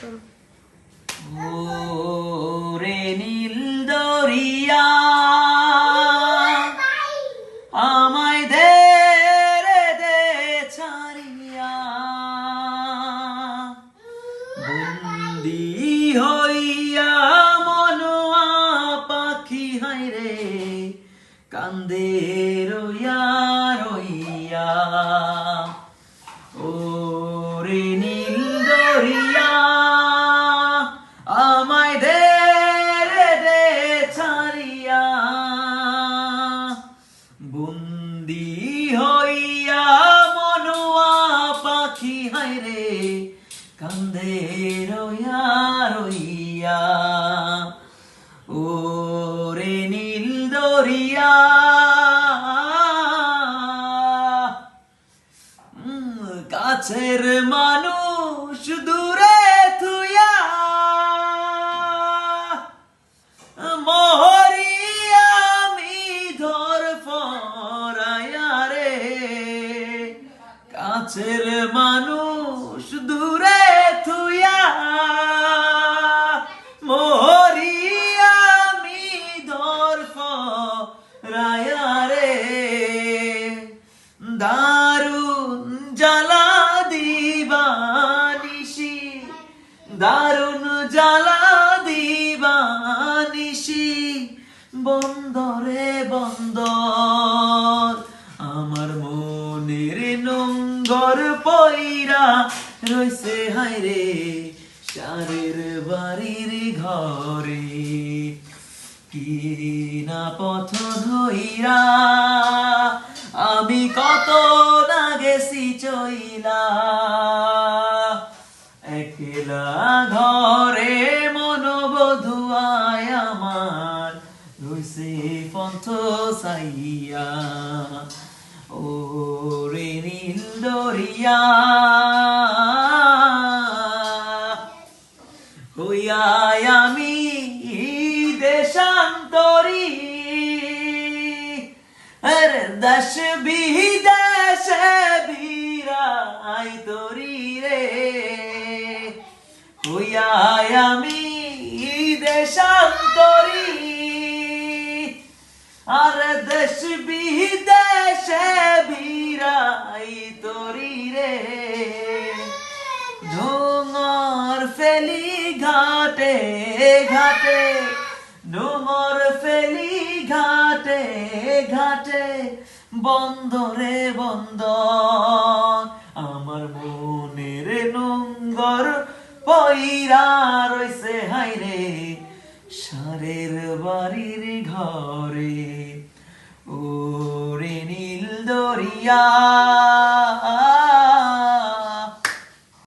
করো ওরে নীল দরিয়া, আমায় দে রে দে ছাড়িয়া। বন্দি হইয়া মনোয়া পাখি হায় রে, কান্দে রইয়া রইয়া। পাখি হায় রে, কান্দে রইয়া রইয়া। ওরে নীল দরিয়া কাছের মানুষ দূরে থুয়া মহরি আমি ধর ফরায়া রে। কাছের দারুণ জ্বালা দিবানিসি দারুণ জ্বালা দিবানিসি বন্দরে বন্দর। আমার মনের নোংর পইরা রইছে হায়রে সারের বাড়ির ঘরে। কি না পথ ধইরা গেছি চইলা, একলা ঘরে মনোবধুয়ায় আমার রইছে পন্থ সাইয়া। ও রে নীল দরিয়া আমি দেশান্তরী। আর দশ বিদেশ আমি দেশান্তরী। আর দেশ বিদেশ বীরাই তরি রে। ডোঙর ফেলি ঘাটে ঘাটে ডোঙর ফেলি ঘাটে ঘাটে, বন্দরে বন্দর। বাড়ির ঘরে ওরে নীল দরিয়া।